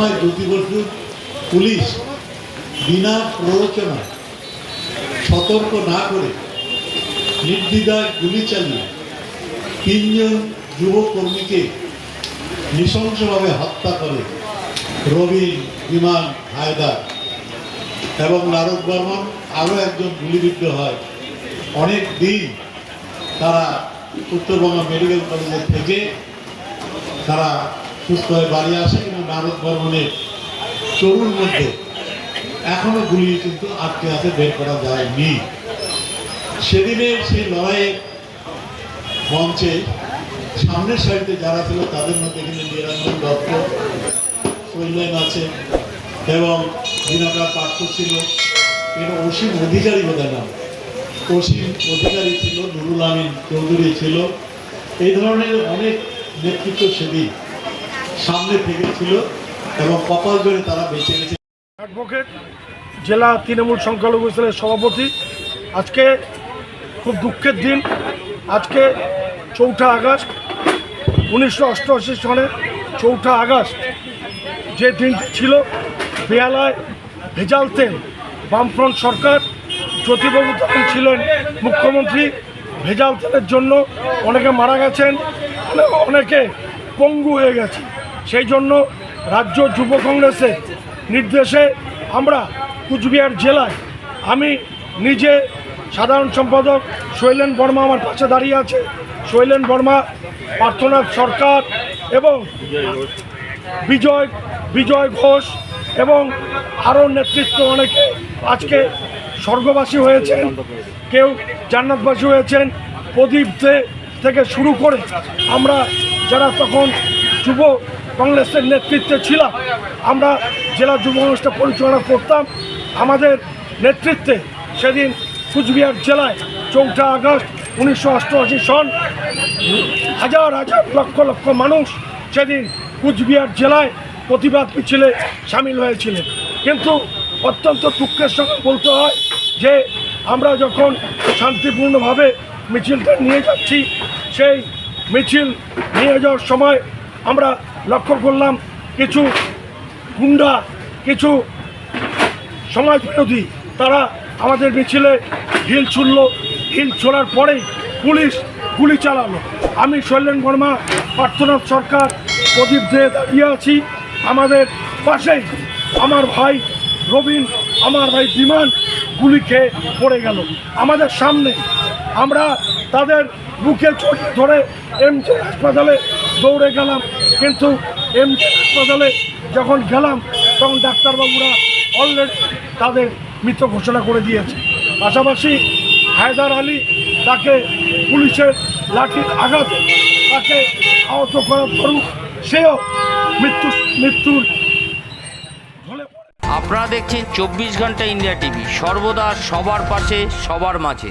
সময় জ্যোতি বসুর পুলিশ, বিনা প্ররোচনায় সতর্ক না করে নির্দ্বিধায় গুলি চালিয়ে তিনজন যুব কর্মীকে নৃশংসভাবে হত্যা করে রবিন বিমান হায়দার এবং নারদ বর্মন আরও একজন গুলিবিদ্ধ হয়। অনেক দিন তারা উত্তরবঙ্গ মেডিকেল কলেজে থেকে তারা সুস্থ হয়ে বাড়ি আসে নারদ বর্মনের চরুর মধ্যে এখনও গুলি কিন্তু আটকে আছে, বের করা যায়নি। সেদিনের সেই লড়াইয়ের মঞ্চে সামনের সারিতে যারা ছিল, তাদের মধ্যে কিন্তু নিরঞ্জন দত্ত, শৈলেন আছে এবং দিনাকার পার্থ ছিল এটা অসীম অধিকারী বোধহয় নাম। অসীম অধিকারী ছিল, নুরুল আমিন চৌধুরী ছিল। এই ধরনের অনেক নেতৃত্ব সেদিন সামনে থেকে ছিল এবং কপাল জোরে তারা বেঁচে গেছে। অ্যাডভোকেট, জেলা তৃণমূল সংখ্যালঘু সেলের সভাপতি, আজকে খুব দুঃখের দিন। আজকে চৌঠা আগস্ট, উনিশশো অষ্টআশি সনে চৌঠা আগস্ট যে দিনটি ছিল বেহালায় ভেজাল তেল, বামফ্রন্ট সরকার, জ্যোতিবাবু তখন ছিলেন মুখ্যমন্ত্রী, ভেজাল তেলের জন্য অনেকে মারা গেছেন, অনেকে পঙ্গু হয়ে গেছে সেই জন্য রাজ্য যুব কংগ্রেসের নির্দেশে আমরা কুচবিহার জেলায় আমি নিজে সাধারণ সম্পাদক শৈলেন বর্মা আমার পাশে দাঁড়িয়ে আছে। শৈলেন বর্মা, পার্থনাথ সরকার এবং বিজয় বিজয় ঘোষ এবং আরও নেতৃত্ব অনেকে আজকে স্বর্গবাসী হয়েছেন। কেউ জান্নাতবাসী হয়েছেন। প্রদীপ থেকে শুরু করে আমরা যারা তখন যুব কংগ্রেসের নেতৃত্বে ছিলাম। আমরা জেলা যুব কংগ্রেসটা পরিচালনা করতাম। আমাদের নেতৃত্বে সেদিন কুচবিহার জেলায় চৌঠা আগস্ট উনিশশো অষ্টআশি সন হাজার হাজার লক্ষ লক্ষ মানুষ সেদিন কুচবিহার জেলায় প্রতিবাদ মিছিলে সামিল হয়েছিলেন। কিন্তু অত্যন্ত দুঃখের সঙ্গে বলতে হয় যে, আমরা যখন শান্তিপূর্ণভাবে মিছিলটা নিয়ে যাচ্ছি, সেই মিছিল নিয়ে যাওয়ার সময় আমরা লক্ষ্য করলাম কিছু গুন্ডা, কিছু সমাজ বিরোধী, তারা আমাদের মিছিলে হিল ছুড়ল। হিল ছোড়ার পরেই পুলিশ গুলি চালালো। আমি শৈলেন বর্মা, পার্থনাথ সরকার, প্রদীপ দে দাঁড়িয়ে আছি আমাদের পাশেই। আমার ভাই রবিন, আমার ভাই বিমান গুলি খেয়ে পড়ে গেল। আমাদের সামনে আমরা তাদের বুকে চড়িয়ে ধরে এমজে হাসপাতালে দৌড়ে গেলাম। কিন্তু এমজে হাসপাতালে যখন গেলাম, তখন ডাক্তারবাবুরা অলরেডি তাদের মৃত ঘোষণা করে দিয়েছে। পাশাপাশি হায়দার আলী তাকে পুলিশের লাঠির আঘাতে তাকে আহত করার পরেও সেও মৃত্যু, মৃত্যুর আপনারা দেখছেন চব্বিশ ঘণ্টা ইন্ডিয়া টিভি। সর্বদা সবার পাশে, সবার মাঝে।